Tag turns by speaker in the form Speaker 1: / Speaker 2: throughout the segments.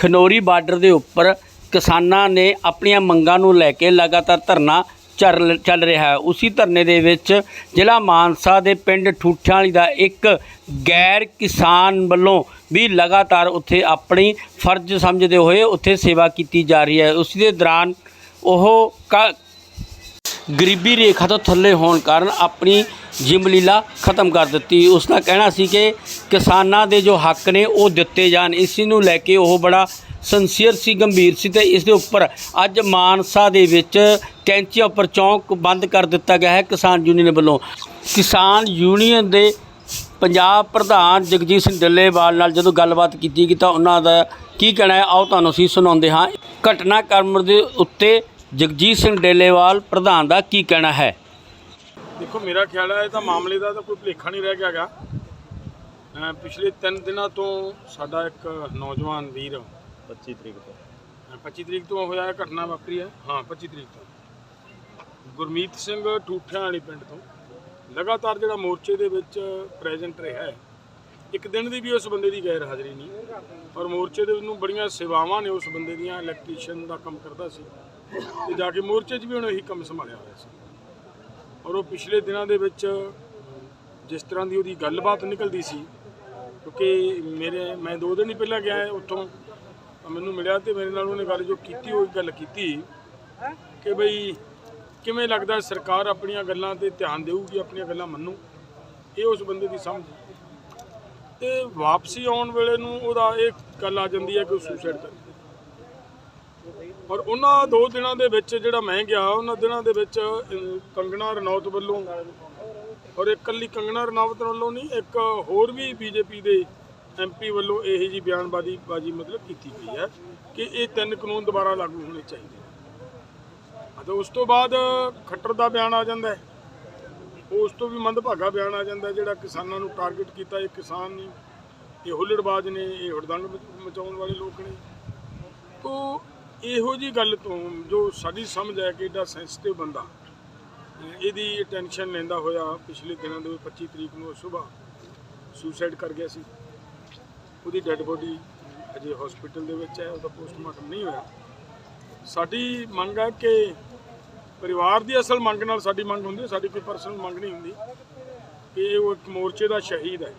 Speaker 1: Khanauri border ਦੇ ਉੱਪਰ ਕਿਸਾਨਾਂ ਨੇ ਆਪਣੀਆਂ ਮੰਗਾਂ ਨੂੰ ਲੈ ਕੇ ਲਗਾਤਾਰ ਧਰਨਾ ਚੱਲ ਚੱਲ ਰਿਹਾ ਹੈ। ਉਸੇ ਧਰਨੇ ਦੇ ਵਿੱਚ ਜ਼ਿਲ੍ਹਾ ਮਾਨਸਾ ਦੇ ਪਿੰਡ ਠੂਠਾਲੀ ਦਾ ਇੱਕ ਗੈਰ ਕਿਸਾਨ ਵੱਲੋਂ ਵੀ ਲਗਾਤਾਰ ਉੱਥੇ ਆਪਣੀ ਫਰਜ਼ ਸਮਝਦੇ ਹੋਏ ਉੱਥੇ ਸੇਵਾ ਕੀਤੀ ਜਾ ਰਹੀ ਹੈ। ਉਸ ਦੇ ਦੌਰਾਨ ਉਹ ਕ- ਗਰੀਬੀ ਰੇਖਾ ਤੋਂ ਥੱਲੇ ਹੋਣ ਕਾਰਨ ਆਪਣੀ ਜਿਮ ਲੀਲਾ ਖਤਮ ਕਰ ਦਿੱਤੀ। ਉਸ ਦਾ ਕਹਿਣਾ ਸੀ ਕਿ ਕਿਸਾਨਾਂ ਦੇ ਜੋ ਹੱਕ ਨੇ, ਉਹ ਦਿੱਤੇ ਜਾਣ। ਇਸ ਨੂੰ ਲੈ ਕੇ ਉਹ ਬੜਾ ਸੰਸੀਅਰ ਸੀ, ਗੰਭੀਰ ਸੀ ਤੇ ਇਸ ਦੇ ਉੱਪਰ ਅੱਜ ਮਾਨਸਾ ਦੇ ਵਿੱਚ ਕੈਂਚੀਆਂ ਉੱਪਰ ਚੌਂਕ ਬੰਦ ਕਰ ਦਿੱਤਾ ਗਿਆ ਹੈ ਕਿਸਾਨ ਯੂਨੀਅਨ ਵੱਲੋਂ। ਕਿਸਾਨ ਯੂਨੀਅਨ ਦੇ ਪੰਜਾਬ ਪ੍ਰਧਾਨ ਜਗਜੀਤ ਸਿੰਘ ਡੱਲੇਵਾਲ ਨਾਲ ਜਦੋਂ ਗੱਲਬਾਤ ਕੀਤੀ ਗਈ ਤਾਂ ਉਹਨਾਂ ਦਾ ਕੀ ਕਹਿਣਾ ਹੈ? ਆਓ ਤੁਹਾਨੂੰ ਅਸੀਂ ਸੁਣਾਉਂਦੇ ਹਾਂ। ਘਟਨਾਕ੍ਰਮ ਦੇ ਉੱਤੇ ਜਗਜੀਤ ਸਿੰਘ ਡੱਲੇਵਾਲ ਪ੍ਰਧਾਨ ਦਾ ਕੀ ਕਹਿਣਾ ਹੈ?
Speaker 2: ਦੇਖੋ ਮੇਰਾ ਖਿਆਲ ਹੈ ਇਹ ਤਾਂ ਮਾਮਲੇ ਦਾ ਤਾਂ ਕੋਈ ਭੁਲੇਖਾ ਨਹੀਂ ਰਹਿ ਗਿਆ ਗਾ ਅਹ ਪਿਛਲੇ 3 ਦਿਨਾਂ ਤੋਂ ਸਾਡਾ ਇੱਕ ਨੌਜਵਾਨ ਵੀਰ
Speaker 3: 25 ਤਰੀਕ ਤੋਂ।
Speaker 2: ਅਹ 25 ਤਰੀਕ ਤੋਂ ਹੋਇਆ ਇਹ ਘਟਨਾ ਵਾਪਰੀ ਹੈ। ਹਾਂ 25 ਤਰੀਕ ਤੋਂ। ਗੁਰਮੀਤ ਸਿੰਘ ਠੂਠਿਆਂ ਵਾਲੀ ਪਿੰਡ ਤੋਂ। ਲਗਾਤਾਰ ਜਿਹੜਾ ਮੋਰਚੇ ਦੇ ਵਿੱਚ ਪ੍ਰੈਜ਼ੈਂਟ ਰਿਹਾ ਹੈ ਇੱਕ ਦਿਨ ਦੀ ਵੀ ਉਸ ਬੰਦੇ ਦੀ ਗੈਰ ਹਾਜ਼ਰੀ ਨਹੀਂ। ਔਰ ਮੋਰਚੇ ਦੇ ਨੂੰ ਬੜੀਆਂ ਸੇਵਾਵਾਂ ਨੇ ਉਸ ਬੰਦੇ ਦੀਆਂ ਇਲੈਕਟ੍ਰੀਸ਼ੀਅਨ ਦਾ ਕੰਮ ਕਰਦਾ ਸੀ। ਤੇ ਜਾ ਕੇ ਮੋਰਚੇ 'ਚ ਵੀ ਉਹਨੇ ਇਹੀ ਕੰਮ ਸੰਭਾਲਿਆ ਹੋਇਆ ਸੀ। ਔਰ ਉਹ ਪਿਛਲੇ ਦਿਨਾਂ ਦੇ ਵਿੱਚ ਜਿਸ ਤਰ੍ਹਾਂ ਦੀ ਉਹਦੀ ਗੱਲਬਾਤ ਨਿਕਲਦੀ ਸੀ, ਕਿਉਂਕਿ ਮੇਰੇ, ਮੈਂ ਦੋ ਦਿਨ ਹੀ ਪਹਿਲਾਂ ਗਿਆ ਉੱਥੋਂ ਮੈਨੂੰ ਮਿਲਿਆ ਤੇ ਮੇਰੇ ਨਾਲ ਉਹਨੇ ਗੱਲ ਜੋ ਕੀਤੀ, ਉਹ ਗੱਲ ਕੀਤੀ ਕਿ ਬਈ ਕਿਵੇਂ ਲੱਗਦਾ ਸਰਕਾਰ ਆਪਣੀਆਂ ਗੱਲਾਂ ਤੇ ਧਿਆਨ ਦੇਊਗੀ, ਆਪਣੀਆਂ ਗੱਲਾਂ ਮੰਨੂ? ਇਹ ਉਸ ਬੰਦੇ ਦੀ ਸਮਝ ਤੇ ਵਾਪਸੀ ਆਉਣ ਵੇਲੇ ਨੂੰ ਉਹਦਾ ਇਹ ਗੱਲ ਆ ਜਾਂਦੀ ਹੈ ਕਿ ਉਹ ਸੁਸਾਈਡ ਕਰ ਔਰ ਉਹਨਾਂ ਦੋ ਦਿਨਾਂ ਦੇ ਵਿੱਚ ਜਿਹੜਾ ਮੈਂ ਗਿਆ ਉਹਨਾਂ ਦਿਨਾਂ ਦੇ ਵਿੱਚ ਕੰਗਣਾ ਰਣੌਤ ਵੱਲੋਂ ਔਰ ਇੱਕ ਇਕੱਲੀ ਕੰਗਣਾ ਰਣੌਤ ਵੱਲੋਂ ਨਹੀਂ, ਇੱਕ ਹੋਰ ਵੀ ਬੀਜੇਪੀ ਦੇ ਐਮਪੀ ਵੱਲੋਂ ਇਹੋ ਜੀ ਬਿਆਨਬਾਜ਼ੀ, ਬਾਜੀ ਮਤਲਬ ਕੀਤੀ ਗਈ ਹੈ ਕਿ ਇਹ ਤਿੰਨ ਕਾਨੂੰਨ ਦੁਬਾਰਾ ਲਾਗੂ ਹੋਣੇ ਚਾਹੀਦੇ ਨੇ। ਅਤੇ ਉਸ ਤੋਂ ਬਾਅਦ ਖੱਟਰ ਦਾ ਬਿਆਨ ਆ ਜਾਂਦਾ ਹੈ। ਉਸ ਤੋਂ ਵੀ ਮੰਦਭਾਗਾ ਬਿਆਨ ਆ ਜਾਂਦਾ ਜਿਹੜਾ ਕਿਸਾਨਾਂ ਨੂੰ ਟਾਰਗੇਟ ਕੀਤਾ, ਇਹ ਕਿਸਾਨ ਨੇ, ਇਹ ਹੁੱਲੜਬਾਜ਼ ਨੇ, ਇਹ ਹੁੜਦੰਗ ਮਚਾਉਣ ਵਾਲੇ ਲੋਕ ਨੇ। ਤੋਂ ਇਹੋ ਜੀ ਗੱਲ ਤੋਂ ਜੋ ਸਾਡੀ ਸਮਝ ਹੈ ਕਿ ਇਹਦਾ ਸੈਂਸਿਟਿਵ ਬੰਦਾ, ਇਹਦੀ ਟੈਨਸ਼ਨ ਲੈਂਦਾ ਹੋਇਆ ਪਿਛਲੇ ਦਿਨਾਂ ਦੇ ਵਿੱਚ 25 ਤਰੀਕ ਨੂੰ ਸਵੇਰ ਸੁਸਾਈਡ ਕਰ ਗਿਆ ਸੀ। ਉਹਦੀ ਡੈੱਡ ਬੋਡੀ ਅਜੇ ਹਸਪੀਟਲ ਦੇ ਵਿੱਚ ਹੈ, ਉਹਦਾ ਪੋਸਟਮਾਰਟਮ ਨਹੀਂ ਹੋਇਆ। ਸਾਡੀ ਮੰਗ ਹੈ ਕਿ ਪਰਿਵਾਰ ਦੀ ਅਸਲ ਮੰਗ ਨਾਲ ਸਾਡੀ ਮੰਗ ਹੁੰਦੀ ਸਾਡੀ ਕੋਈ ਪਰਸਨਲ ਮੰਗ ਨਹੀਂ ਹੁੰਦੀ ਕਿ ਉਹ ਇੱਕ ਮੋਰਚੇ ਦਾ ਸ਼ਹੀਦ ਹੈ।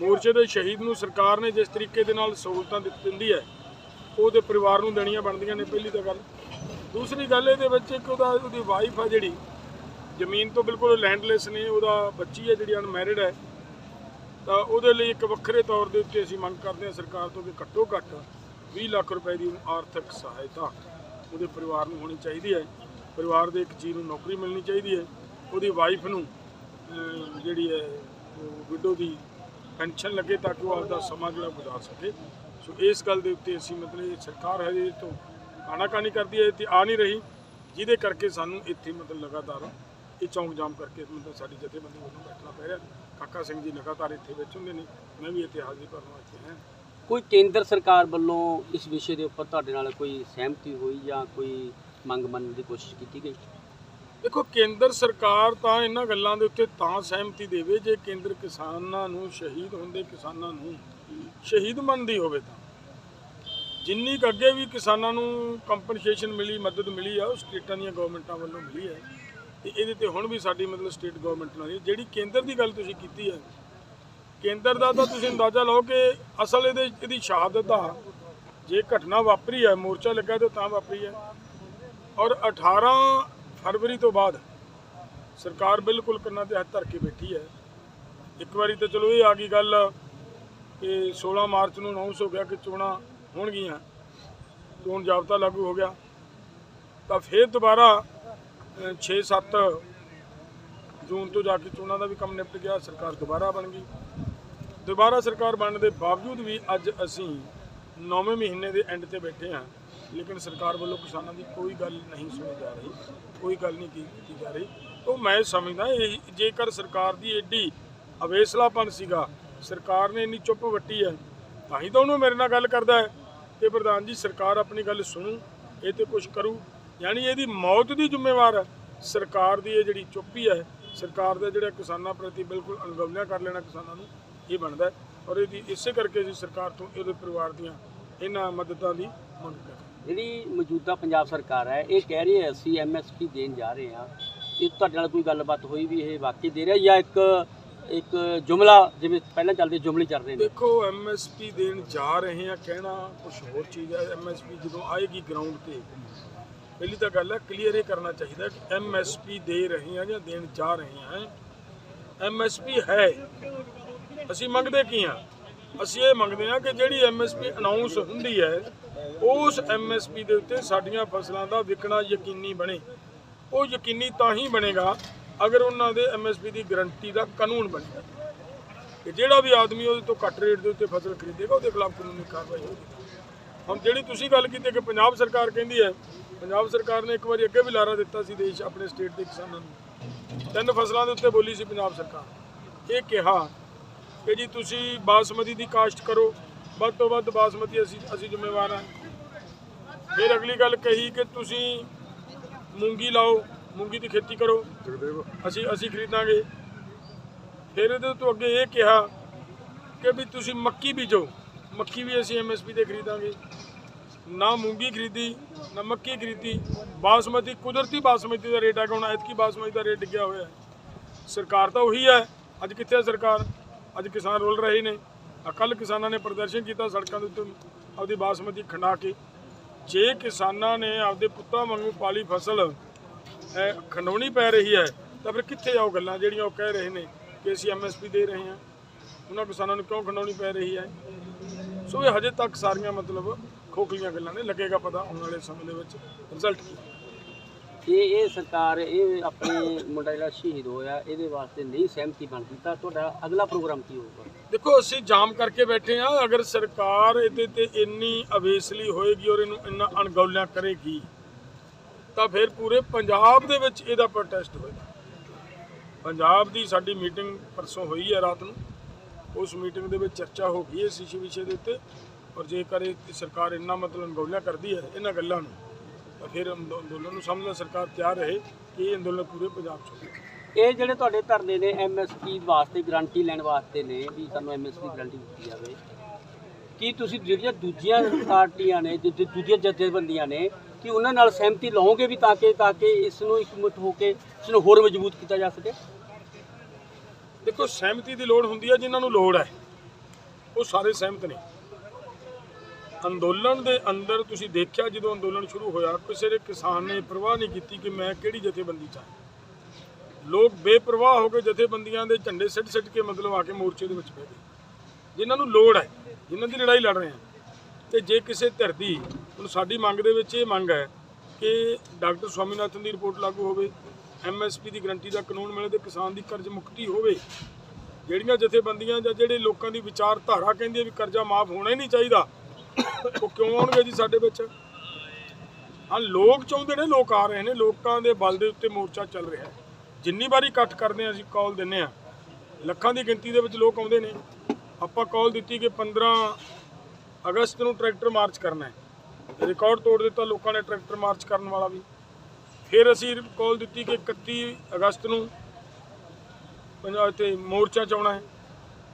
Speaker 2: ਮੋਰਚੇ ਦੇ ਸ਼ਹੀਦ ਨੂੰ ਸਰਕਾਰ ਨੇ ਜਿਸ ਤਰੀਕੇ ਦੇ ਨਾਲ ਸਹੂਲਤਾਂ ਦਿੱਤੀ ਦਿੰਦੀ ਹੈ ਉਹਦੇ ਪਰਿਵਾਰ ਨੂੰ ਦੇਣੀਆਂ ਬਣਦੀਆਂ ਨੇ ਪਹਿਲੀ ਤਾਂ ਗੱਲ। ਦੂਸਰੀ ਗੱਲ ਇਹਦੇ ਵਿੱਚ ਇੱਕ ਉਹਦਾ ਉਹਦੀ ਵਾਈਫ ਆ ਜਿਹੜੀ, ਜ਼ਮੀਨ ਤੋਂ ਬਿਲਕੁਲ ਲੈਂਡਲੈਸ ਨੇ, ਉਹਦਾ ਬੱਚੀ ਹੈ ਜਿਹੜੀ ਅਨਮੈਰਿਡ ਹੈ ਤਾਂ ਉਹਦੇ ਲਈ ਇੱਕ ਵੱਖਰੇ ਤੌਰ ਦੇ ਉੱਤੇ ਅਸੀਂ ਮੰਗ ਕਰਦੇ ਹਾਂ ਸਰਕਾਰ ਤੋਂ ਕਿ ਘੱਟੋ ਘੱਟ 20 ਲੱਖ ਰੁਪਏ ਦੀ ਆਰਥਿਕ ਸਹਾਇਤਾ ਉਹਦੇ ਪਰਿਵਾਰ ਨੂੰ ਹੋਣੀ ਚਾਹੀਦੀ ਹੈ। ਪਰਿਵਾਰ ਦੇ ਇੱਕ ਜੀਅ ਨੂੰ ਨੌਕਰੀ ਮਿਲਣੀ ਚਾਹੀਦੀ ਹੈ। ਉਹਦੀ ਵਾਈਫ ਨੂੰ ਜਿਹੜੀ ਹੈ, ਉਹ ਵਿਡੋ ਦੀ ਪੈਨਸ਼ਨ ਲੱਗੇ ਤਾਂ ਕਿ ਉਹ ਆਪਦਾ ਸਮਾਂ ਜਿਹੜਾ ਗੁਜ਼ਾਰ ਸਕੇ। ਸੋ ਇਸ ਗੱਲ ਦੇ ਉੱਤੇ ਅਸੀਂ ਮਤਲਬ ਇਹ ਸਰਕਾਰ ਹਜੇ ਤੋਂ ਆਨਾਕਾਨੀ ਕਰਦੀ ਹੈ ਤੇ ਆ ਨਹੀਂ ਰਹੀ ਜਿਹਦੇ ਕਰਕੇ ਸਾਨੂੰ ਇੱਥੇ ਮਤਲਬ ਲਗਾਤਾਰ ਇਹ ਚੌਂਕ ਜਾਮ ਕਰਕੇ ਮਤਲਬ ਸਾਡੀ ਜਥੇਬੰਦੀ ਵੱਲੋਂ ਬੈਠਣਾ ਪੈ ਰਿਹਾ। ਕਾਕਾ ਸਿੰਘ ਜੀ ਲਗਾਤਾਰ ਇੱਥੇ ਵਿੱਚ ਹੁੰਦੇ ਨੇ ਮੈਂ ਵੀ ਇੱਥੇ ਹਾਜ਼ਰੀ ਭਰਨ ਵਾਸਤੇ ਹਾਂ
Speaker 1: ਕੋਈ ਕੇਂਦਰ ਸਰਕਾਰ ਵੱਲੋਂ ਇਸ ਵਿਸ਼ੇ ਦੇ ਉੱਪਰ ਤੁਹਾਡੇ ਨਾਲ ਕੋਈ ਸਹਿਮਤੀ ਹੋਈ ਜਾਂ ਕੋਈ ਮੰਗ ਮੰਨਣ ਦੀ ਕੋਸ਼ਿਸ਼ ਕੀਤੀ ਗਈ?
Speaker 2: ਦੇਖੋ ਕੇਂਦਰ ਸਰਕਾਰ ਤਾਂ ਇਹਨਾਂ ਗੱਲਾਂ ਦੇ ਉੱਤੇ ਤਾਂ ਸਹਿਮਤੀ ਦੇਵੇ ਜੇ ਕੇਂਦਰ ਕਿਸਾਨਾਂ ਨੂੰ ਸ਼ਹੀਦ ਹੁੰਦੇ ਕਿਸਾਨਾਂ ਨੂੰ ਸ਼ਹੀਦ ਮੰਨਦੀ ਹੋਵੇ ਤਾਂ। ਜਿੰਨੀ ਕੁ ਅੱਗੇ ਵੀ ਕਿਸਾਨਾਂ ਨੂੰ ਕੰਪਨਸੇਸ਼ਨ ਮਿਲੀ, ਮਦਦ ਮਿਲੀ ਆ, ਉਹ ਸਟੇਟਾਂ ਦੀਆਂ ਗਵਰਨਮੈਂਟਾਂ ਵੱਲੋਂ ਮਿਲੀ ਹੈ। ਤੇ ਇਹਦੇ ਤੇ ਹੁਣ ਵੀ ਸਾਡੀ ਮਤਲਬ ਸਟੇਟ ਗਵਰਨਮੈਂਟ ਨਾਲ ਹੀ- ਜਿਹੜੀ ਕੇਂਦਰ ਦੀ ਗੱਲ ਤੁਸੀਂ ਕੀਤੀ ਹੈ, ਕੇਂਦਰ ਦਾ ਤਾਂ ਤੁਸੀਂ ਅੰਦਾਜ਼ਾ ਲਾਓ ਕਿ ਅਸਲ ਇਹਦੇ, ਇਹਦੀ ਸ਼ਹਾਦਤ ਦਾ ਜੇ ਘਟਨਾ ਵਾਪਰੀ ਹੈ, ਮੋਰਚਾ ਲੱਗਾ ਤੇ ਤਾਂ ਵਾਪਰੀ ਹੈ। ਔਰ 18 ਫਰਵਰੀ ਤੋਂ ਬਾਅਦ ਸਰਕਾਰ ਬਿਲਕੁਲ ਕੰਨਾਂ ਤੇ ਹੱਥ ਧਰ ਕੇ ਬੈਠੀ ਹੈ। ਇੱਕ ਵਾਰੀ ਤਾਂ ਚਲੋ ਇਹ ਆ ਗਈ ਗੱਲ ਕਿ 16 ਮਾਰਚ ਨੂੰ ਅਨਾਉਂਸ ਹੋ ਗਿਆ ਕਿ ਚੋਣਾਂ ਹੋਣਗੀਆਂ ਚੋਣ ਜਾਬਤਾ ਲਾਗੂ ਹੋ ਗਿਆ। ਤਾਂ ਫਿਰ ਦੁਬਾਰਾ 6-7 ਜੂਨ ਤੋਂ ਜਾ ਕੇ ਚੋਣਾਂ ਦਾ ਵੀ ਕੰਮ ਨਿਪਟ ਗਿਆ, ਸਰਕਾਰ ਦੁਬਾਰਾ ਬਣ ਗਈ। ਦੁਬਾਰਾ ਸਰਕਾਰ ਬਣਨ ਦੇ ਬਾਵਜੂਦ ਵੀ ਅੱਜ ਅਸੀਂ 9ਵੇਂ ਮਹੀਨੇ ਦੇ ਐਂਡ ਤੇ ਬੈਠੇ ਹਾਂ, ਲੇਕਿਨ ਸਰਕਾਰ ਵੱਲੋਂ ਕਿਸਾਨਾਂ ਦੀ ਕੋਈ ਗੱਲ ਨਹੀਂ ਸੁਣੀ ਜਾ ਰਹੀ, ਕੋਈ ਗੱਲ ਨਹੀਂ ਕੀ- ਕੀਤੀ ਜਾ ਰਹੀ। ਤਾਂ ਮੈਂ ਸਮਝਦਾ ਇਹ ਜੇਕਰ ਸਰਕਾਰ ਦੀ ਐਡੀ ਅਵੇਸਲਾਪਨ ਸੀਗਾ, ਸਰਕਾਰ ਨੇ ਇੰਨੀ ਚੁੱਪ ਵੱਟੀ ਹੈ, ਤਾਂ ਹੀ ਤਾਂ ਉਹਨੂੰ ਮੇਰੇ ਨਾਲ ਗੱਲ ਕਰਦਾ ਹੈ। ਕਿ ਪ੍ਰਧਾਨ ਜੀ, ਸਰਕਾਰ ਆਪਣੀ ਗੱਲ ਸੁਣੂ, ਇਹ ਤੇ ਕੁਝ ਕਰੂ। ਯਾਨੀ ਇਹਦੀ ਮੌਤ ਦੀ ਜ਼ਿੰਮੇਵਾਰ ਹੈ। ਸਰਕਾਰ ਦੀ ਇਹ ਜਿਹੜੀ ਚੁੱਪੀ ਹੈ, ਸਰਕਾਰ ਦਾ ਜਿਹੜਾ ਕਿਸਾਨਾਂ ਪ੍ਰਤੀ ਬਿਲਕੁਲ ਅਣਗੌਲਿਆ ਕਰ ਲੈਣਾ ਕਿਸਾਨਾਂ ਨੂੰ, ਇਹ ਬਣਦਾ ਔਰ ਇਹਦੀ ਇਸੇ ਕਰਕੇ ਅਸੀਂ ਸਰਕਾਰ ਤੋਂ ਇਹਦੇ ਪਰਿਵਾਰ ਦੀਆਂ ਇਹਨਾਂ ਮਦਦਾਂ ਦੀ ਮੰਗ ਕਰ
Speaker 1: ਜਿਹੜੀ ਮੌਜੂਦਾ ਪੰਜਾਬ ਸਰਕਾਰ ਹੈ, ਇਹ ਕਹਿ ਰਹੀ ਹੈ, ਅਸੀਂ ਐਮਐਸਪੀ ਦੇਣ ਜਾ ਰਹੇ ਹਾਂ। ਇਹ ਤੁਹਾਡੇ ਨਾਲ ਕੋਈ ਗੱਲਬਾਤ ਹੋਈ ਵੀ ਇਹ ਵਾਕਈ ਦੇ ਰਿਹਾ ਜਾਂ ਇੱਕ ਇੱਕ ਜੁਮਲਾ, ਜਿਵੇਂ ਪਹਿਲਾਂ ਚੱਲਦੇ ਜੁਮਲੇ ਚੱਲ ਨੇ।
Speaker 2: ਦੇਖੋ ਐਮਐਸਪੀ ਦੇਣ ਜਾ ਰਹੇ ਆ ਕਹਿਣਾ ਕੁਝ ਹੋਰ ਚੀਜ਼ ਹੈ। ਐਮਐਸਪੀ ਜਦੋਂ ਆਏਗੀ ਗਰਾਊਂਡ ਤੇ, ਪਹਿਲੀ ਤਾਂ ਗੱਲ ਹੈ ਕਲੀਅਰ ਇਹ ਕਰਨਾ ਚਾਹੀਦਾ ਕਿ ਐਮਐਸਪੀ ਦੇ ਰਹੇ ਆ ਜਾਂ ਦੇਣ ਜਾ ਰਹੇ ਆ ਐਮਐਸਪੀ ਹੈ। ਅਸੀਂ ਮੰਗਦੇ ਕੀ ਆ ਅਸੀਂ ਇਹ ਮੰਗਦੇ ਆ ਕਿ ਜਿਹੜੀ ਐਮਐਸਪੀ ਅਨਾਉਂਸ ਹੁੰਦੀ ਹੈ, ਉਸ ਐਮਐਸਪੀ ਦੇ ਉੱਤੇ ਸਾਡੀਆਂ ਫਸਲਾਂ ਦਾ ਵਿਕਣਾ ਯਕੀਨੀ ਬਣੇ। ਉਹ ਯਕੀਨੀ ਤਾਂ ਹੀ ਬਣੇਗਾ ਅਗਰ ਉਹਨਾਂ ਦੇ ਐਮਐਸਪੀ ਦੀ ਗਾਰੰਟੀ ਦਾ ਕਾਨੂੰਨ ਬਣੇਗਾ ਕਿ ਜਿਹੜਾ ਵੀ ਆਦਮੀ ਉਹਦੇ ਤੋਂ ਘੱਟ ਰੇਟ ਦੇ ਉੱਤੇ ਫਸਲ ਖਰੀਦੇਗਾ, ਉਹਦੇ ਖਿਲਾਫ ਕਾਨੂੰਨੀ ਕਾਰਵਾਈ ਹੋਵੇਗੀ ਹੁਣ ਜਿਹੜੀ ਤੁਸੀਂ ਗੱਲ ਕੀਤੀ ਕਿ ਪੰਜਾਬ ਸਰਕਾਰ ਕਹਿੰਦੀ ਹੈ, ਪੰਜਾਬ ਸਰਕਾਰ ਨੇ ਇੱਕ ਵਾਰੀ ਅੱਗੇ ਵੀ ਲਾਰਾ ਦਿੱਤਾ ਸੀ ਦੇਸ਼ ਆਪਣੇ ਸਟੇਟ ਦੇ ਕਿਸਾਨਾਂ ਨੂੰ। ਤਿੰਨ ਫਸਲਾਂ ਦੇ ਉੱਤੇ ਬੋਲੀ ਸੀ ਪੰਜਾਬ ਸਰਕਾਰ। ਇਹ ਕਿਹਾ ਕਿ ਜੀ ਤੁਸੀਂ ਬਾਸਮਤੀ ਦੀ ਕਾਸ਼ਤ ਕਰੋ, ਵੱਧ ਤੋਂ ਵੱਧ ਬਾਸਮਤੀ ਅਸੀਂ ਅਸੀਂ ਜ਼ਿੰਮੇਵਾਰ ਹਾਂ। ਫਿਰ ਅਗਲੀ ਗੱਲ ਕਹੀ ਕਿ ਤੁਸੀਂ ਮੂੰਗੀ ਲਾਓ ਮੂੰਗੀ ਦੀ ਖੇਤੀ ਕਰੋ। ਅਸੀਂ ਅਸੀਂ ਖਰੀਦਾਂਗੇ। ਫਿਰ ਇਹਦੇ ਤੋਂ ਅੱਗੇ ਇਹ ਕਿਹਾ ਕਿ ਵੀ ਤੁਸੀਂ ਮੱਕੀ ਬੀਜੋ। ਮੱਕੀ ਵੀ ਅਸੀਂ ਐਮਐਸਪੀ ਤੇ ਖਰੀਦਾਂਗੇ। ਨਾ ਮੂੰਗੀ ਖਰੀਦੀ, ਨਾ ਮੱਕੀ ਖਰੀਦੀ। ਬਾਸਮਤੀ, ਕੁਦਰਤੀ ਬਾਸਮਤੀ ਦਾ ਰੇਟ ਹੈਗਾ ਹੁਣ, ਐਤਕੀ ਬਾਸਮਤੀ ਦਾ ਰੇਟ ਡਿੱਗਿਆ ਹੋਇਆ ਹੈ। ਸਰਕਾਰ ਤਾਂ ਉਹੀ ਹੈ। ਅੱਜ ਕਿੱਥੇ ਹੈ ਸਰਕਾਰ? ਅੱਜ ਕਿਸਾਨ ਰੋਲ ਰਹੇ ਨੇ। ਕੱਲ ਕਿਸਾਨਾਂ ਨੇ ਪ੍ਰਦਰਸ਼ਨ ਕੀਤਾ ਸੜਕਾਂ ਦੇ ਉੱਤੇ ਆਪਦੀ ਬਾਸਮਤੀ ਖੰਡਾ ਕੇ। ਜੇ ਕਿਸਾਨਾਂ ਨੇ ਆਪਦੇ ਪੁੱਤਾਂ ਵਾਂਗੂ ਪਾਲੀ ਫਸਲ ਇਹ ਖੰਡਾਉਣੀ ਪੈ ਰਹੀ ਹੈ। ਤਾਂ ਫਿਰ ਕਿੱਥੇ ਆਓ ਗੱਲਾਂ ਜਿਹੜੀਆਂ ਉਹ ਕਹਿ ਰਹੇ ਨੇ ਕਿ ਅਸੀਂ ਐਮਐਸਪੀ ਦੇ ਰਹੇ ਹਾਂ? ਉਹਨਾਂ ਕਿਸਾਨਾਂ ਨੂੰ ਕਿਉਂ ਖੰਡਾਉਣੀ ਪੈ ਰਹੀ ਹੈ? ਸੋ ਇਹ ਹਜੇ ਤੱਕ ਸਾਰੀਆਂ ਮਤਲਬ ਖੋਖਲੀਆਂ ਗੱਲਾਂ ਨੇ ਲੱਗੇਗਾ ਪਤਾ ਆਉਣ ਵਾਲੇ ਸਮੇਂ ਦੇ ਵਿੱਚ ਰਿਜ਼ਲਟ ਕੀ।
Speaker 1: ਇਹ ਇਹ ਸਰਕਾਰ ਇਹ ਆਪਣੇ ਮੁੰਡਾ ਜਿਹੜਾ ਸ਼ਹੀਦ ਹੋਇਆ ਇਹਦੇ ਵਾਸਤੇ ਨਹੀਂ ਸਹਿਮਤੀ ਬਣਦੀ ਤਾਂ ਤੁਹਾਡਾ ਅਗਲਾ ਪ੍ਰੋਗਰਾਮ ਕੀ ਹੋਊਗਾ?
Speaker 2: ਦੇਖੋ ਅਸੀਂ ਜਾਮ ਕਰਕੇ ਬੈਠੇ ਹਾਂ। ਅਗਰ ਸਰਕਾਰ ਇਹਦੇ ਤੇ ਇੰਨੀ ਅਵੇਸਲੀ ਹੋਏਗੀ ਔਰ ਇਹਨੂੰ ਇੰਨਾ ਅਣਗੌਲਿਆਂ ਕਰੇਗੀ ਤਾਂ ਫਿਰ ਪੂਰੇ ਪੰਜਾਬ ਦੇ ਵਿੱਚ ਇਹਦਾ ਪ੍ਰੋਟੈਸਟ ਹੋਏਗਾ। ਪੰਜਾਬ ਦੀ ਸਾਡੀ ਮੀਟਿੰਗ ਪਰਸੋਂ ਹੋਈ ਹੈ ਰਾਤ ਨੂੰ। ਉਸ ਮੀਟਿੰਗ ਦੇ ਵਿੱਚ ਚਰਚਾ ਹੋ ਗਈ ਇਸ ਇਸ਼ੂ ਵਿਸ਼ੇ ਦੇ ਉੱਤੇ। ਔਰ ਜੇਕਰ ਇਹ ਸਰਕਾਰ ਇੰਨਾ ਮਤਲਬ ਅੰਦੋਲਨ ਕਰਦੀ ਹੈ, ਇਹਨਾਂ ਗੱਲਾਂ ਨੂੰ, ਤਾਂ ਫਿਰ ਅੰਦੋਲਨ ਨੂੰ ਸਮਝਣਾ ਸਰਕਾਰ ਤਿਆਰ ਰਹੇ ਕਿ ਇਹ ਅੰਦੋਲਨ ਪੂਰੇ ਪੰਜਾਬ 'ਚ ਹੋਵੇ
Speaker 1: ਇਹ ਜਿਹੜੇ ਤੁਹਾਡੇ ਧਰਨੇ ਨੇ ਐਮਐਸਪੀ ਵਾਸਤੇ ਗਰੰਟੀ ਲੈਣ ਵਾਸਤੇ ਨੇ, ਵੀ ਸਾਨੂੰ ਐਮਐਸਪੀ ਗਰੰਟੀ ਦਿੱਤੀ ਜਾਵੇ। ਕੀ ਤੁਸੀਂ ਜਿਹੜੀਆਂ ਦੂਜੀਆਂ ਪਾਰਟੀਆਂ ਨੇ ਦੂ- ਦੂਜੀਆਂ ਜਥੇਬੰਦੀਆਂ ਨੇ ਕਿ ਉਹਨਾਂ ਨਾਲ ਸਹਿਮਤੀ ਲਓਗੇ ਵੀ ਤਾਂ ਕਿ ਤਾਂ ਕਿ ਇਸ ਨੂੰ ਇਕਮੁੱਠ ਹੋ ਕੇ ਇਸ ਨੂੰ ਹੋਰ ਮਜ਼ਬੂਤ ਕੀਤਾ ਜਾ ਸਕੇ?
Speaker 2: ਦੇਖੋ, ਸਹਿਮਤੀ ਦੀ ਲੋੜ ਹੁੰਦੀ ਹੈ, ਜਿਨ੍ਹਾਂ ਨੂੰ ਲੋੜ ਹੈ। ਉਹ ਸਾਰੇ ਸਹਿਮਤ ਨੇ। ਅੰਦੋਲਨ ਦੇ ਅੰਦਰ ਤੁਸੀਂ ਦੇਖਿਆ, ਜਦੋਂ ਅੰਦੋਲਨ ਸ਼ੁਰੂ ਹੋਇਆ, ਕਿਸੇ ਦੇ ਕਿਸਾਨ ਨੇ ਪਰਵਾਹ ਨਹੀਂ ਕੀਤੀ ਕਿ ਮੈਂ ਕਿਹੜੀ ਜਥੇਬੰਦੀ ਚ ਲੋਕ ਬੇਪਰਵਾਹ ਹੋ ਕੇ ਜਥੇਬੰਦੀਆਂ ਦੇ ਝੰਡੇ ਸਿੱਟ ਸਿੱਟ ਕੇ ਮਤਲਬ ਆ ਕੇ ਮੋਰਚੇ ਦੇ ਵਿੱਚ ਬਹਿ ਗਏ। ਜਿਨ੍ਹਾਂ ਨੂੰ ਲੋੜ ਹੈ, ਜਿਨ੍ਹਾਂ ਦੀ ਲੜਾਈ ਲੜ ਰਹੇ ਆ ਤੇ ਜੇ ਕਿਸੇ ਧਿਰ ਦੀ ਹੁਣ ਸਾਡੀ ਮੰਗ ਦੇ ਵਿੱਚ ਇਹ ਮੰਗ ਹੈ ਕਿ ਡਾਕਟਰ ਸਵਾਮੀਨਾਥਨ ਦੀ ਰਿਪੋਰਟ ਲਾਗੂ ਹੋਵੇ ਐਮਐਸਪੀ ਦੀ ਗਰੰਟੀ ਦਾ ਕਾਨੂੰਨ ਮਿਲੇ ਤੇ ਕਿਸਾਨ ਦੀ ਕਰਜ਼ ਮੁਕਤੀ ਹੋਵੇ। ਜਿਹੜੀਆਂ ਜਥੇਬੰਦੀਆਂ ਜਾਂ ਜਿਹੜੇ ਲੋਕਾਂ ਦੀ ਵਿਚਾਰਧਾਰਾ ਕਹਿੰਦੀ ਹੈ ਵੀ ਕਰਜ਼ਾ ਮਾਫ ਹੋਣਾ ਹੀ ਨਹੀਂ ਚਾਹੀਦਾ, ਉਹ ਕਿਉਂ ਆਉਣਗੇ ਜੀ ਸਾਡੇ ਵਿੱਚ? ਹਾਂ, ਲੋਕ ਚਾਹੁੰਦੇ ਨੇ ਲੋਕ ਆ ਰਹੇ ਨੇ, ਲੋਕਾਂ ਦੇ ਬਲ ਦੇ ਉੱਤੇ ਮੋਰਚਾ ਚੱਲ ਰਿਹਾ ਹੈ। ਜਿੰਨੀ ਵਾਰੀ ਇਕੱਠ ਕਰਦੇ ਹਾਂ ਅਸੀਂ, ਕਾਲ ਦਿੰਨੇ ਆ ਲੱਖਾਂ ਦੀ ਗਿਣਤੀ ਦੇ ਵਿੱਚ ਲੋਕ ਆਉਂਦੇ ਨੇ। ਆਪਾਂ ਕਾਲ ਦਿੱਤੀ ਕਿ 15 ਅਗਸਤ ਨੂੰ ਟਰੈਕਟਰ ਮਾਰਚ ਕਰਨਾ ਹੈ। ਰਿਕਾਰਡ ਤੋੜ ਦਿੱਤਾ ਲੋਕਾਂ ਨੇ ਟਰੈਕਟਰ ਮਾਰਚ ਕਰਨ ਵਾਲਾ ਵੀ। ਫਿਰ ਅਸੀਂ ਕਾਲ ਦਿੱਤੀ ਕਿ 31 ਅਗਸਤ ਨੂੰ ਪੰਜਾਬ ਤੇ ਮੋਰਚਾ ਚਾਉਣਾ ਹੈ।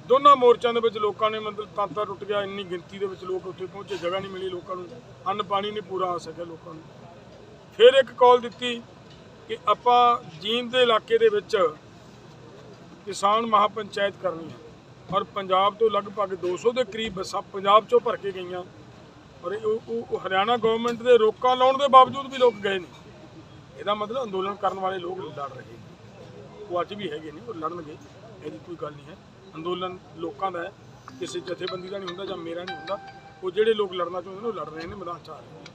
Speaker 2: ਦੋਨਾਂ ਮੋਰਚਿਆਂ ਦੇ ਵਿੱਚ ਲੋਕਾਂ ਨੇ ਮਤਲਬ ਤਾਂਤਾ ਟੁੱਟ ਗਿਆ, ਇੰਨੀ ਗਿਣਤੀ ਦੇ ਵਿੱਚ ਲੋਕ ਉੱਥੇ ਪਹੁੰਚੇ, ਜਗ੍ਹਾ ਨਹੀਂ ਮਿਲੀ ਲੋਕਾਂ ਨੂੰ। ਅੰਨ ਪਾਣੀ ਨਹੀਂ ਪੂਰਾ ਆ ਸਕਿਆ ਲੋਕਾਂ ਨੂੰ। ਫਿਰ ਇੱਕ ਕਾਲ ਦਿੱਤੀ ਕਿ ਆਪਾਂ ਜੀਂਦ ਦੇ ਇਲਾਕੇ ਦੇ ਵਿੱਚ ਕਿਸਾਨ ਮਹਾਪੰਚਾਇਤ ਕਰਨੀ ਹੈ। ਔਰ ਪੰਜਾਬ ਤੋਂ ਲਗਭਗ 200 ਦੇ ਕਰੀਬ ਬੱਸਾਂ ਪੰਜਾਬ ਚੋਂ ਭਰ ਕੇ ਗਈਆਂ। ਔਰ ਉਹ ਉਹ- ਹਰਿਆਣਾ ਗਵਰਨਮੈਂਟ ਦੇ ਰੋਕਾਂ ਲਾਉਣ ਦੇ ਬਾਵਜੂਦ ਵੀ ਲੋਕ ਗਏ ਨੇ ਇਹਦਾ ਮਤਲਬ ਅੰਦੋਲਨ ਕਰਨ ਵਾਲੇ ਲੋਕ ਲੜ ਰਹੇ। ਨੇ ਉਹ ਅੱਜ ਵੀ ਹੈਗੇ ਨੇ ਉਹ ਲੜਨਗੇ। ਇਹਦੀ ਕੋਈ ਗੱਲ ਨਹੀਂ ਹੈ। ਅੰਦੋਲਨ ਲੋਕਾਂ ਦਾ ਹੈ। ਕਿਸੇ ਜਥੇਬੰਦੀ ਦਾ ਨਹੀਂ ਹੁੰਦਾ ਜਾਂ ਮੇਰਾ ਨਹੀਂ ਹੁੰਦਾ। ਉਹ ਜਿਹੜੇ ਲੋਕ ਲੜਨਾ ਚਾਹੁੰਦੇ ਨੇ, ਉਹ ਲੜ ਰਹੇ ਨੇ ਮੈਦਾਨ ਚ ਆ ਰਹੇ ਨੇ